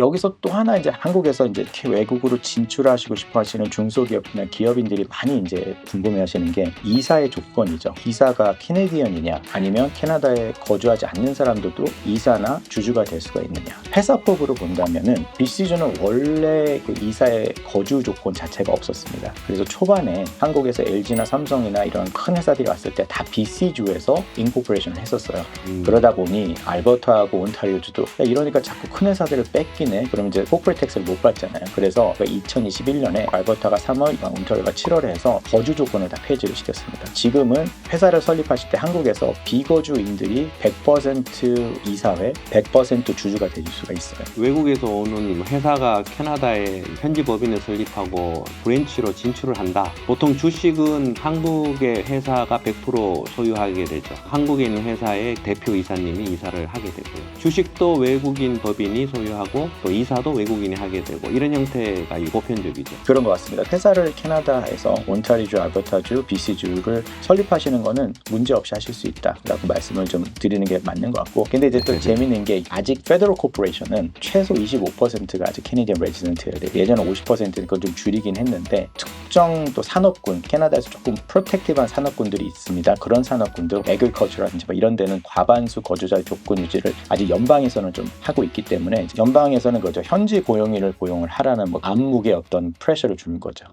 여기서 또 하나 이제 한국에서 이제 외국으로 진출하시고 싶어 하시는 중소기업이나 기업인들이 많이 이제 궁금해 하시는 게 이사의 조건이죠. 이사가 캐네디언이냐 아니면 캐나다에 거주하지 않는 사람들도 이사나 주주가 될 수가 있느냐. 회사법으로 본다면은 비시즌은 원래 그 이사의 거주 조건 자체가 없었습니다. 그래서 초반에 한국에서 LG나 삼성이나 이런 큰 회사들이 왔을 때 다 BC주에서 인코퍼레이션을 했었어요. 음. 그러다 보니 알버타하고 온타리오주도 야, 이러니까 자꾸 큰 회사들을 뺏 기네. 그럼 이제 코퍼레 텍스를 못 받잖아요. 그래서 2021년에 알버타가 3월, 온타리오가 7월에 해서 거주 조건을 다 폐지를 시켰습니다. 지금은 회사를 설립하실 때 한국에서 비거주인들이 100% 이사회, 100% 주주가 될 수가 있어요. 외국에서 오는 회사가 캐나다에 현지 법인을 설립하고 브랜치로 진출을 한다. 보통 주식은 한국의 회사가 100% 소유하게 되죠. 한국에 있는 회사의 대표 이사님이 이사를 하게 되고요. 주식도 외국인 법인이 소유하고 또 이사도 외국인이 하게 되고 이런 형태가 이 보편적이죠. 그런 것 같습니다. 회사를 캐나다에서 온타리주, 알버타주, BC주를 설립하시는 거는 문제 없이 하실 수 있다라고 말씀을 좀 드리는 게 맞는 것 같고 근데 이제 또 네네. 재밌는 게 아직 페더럴 코퍼레이션은 최소 25%가 아직 캐네디언 레지던트예요. 예전에 50%는 그걸 좀 줄이긴 했는데 특정 또 산업군 캐나다에서 조금 프로텍티브한 산업군들이 있습니다. 그런 산업군들 에그리컬처라든지 뭐 이런 데는 과반수 거주자 조건 유지를 아직 연방에서는 좀 하고 있기 때문에 연방에서는 그죠 현지 고용인을 고용을 하라는 뭐 암묵의 어떤 프레셔를 주는 거죠.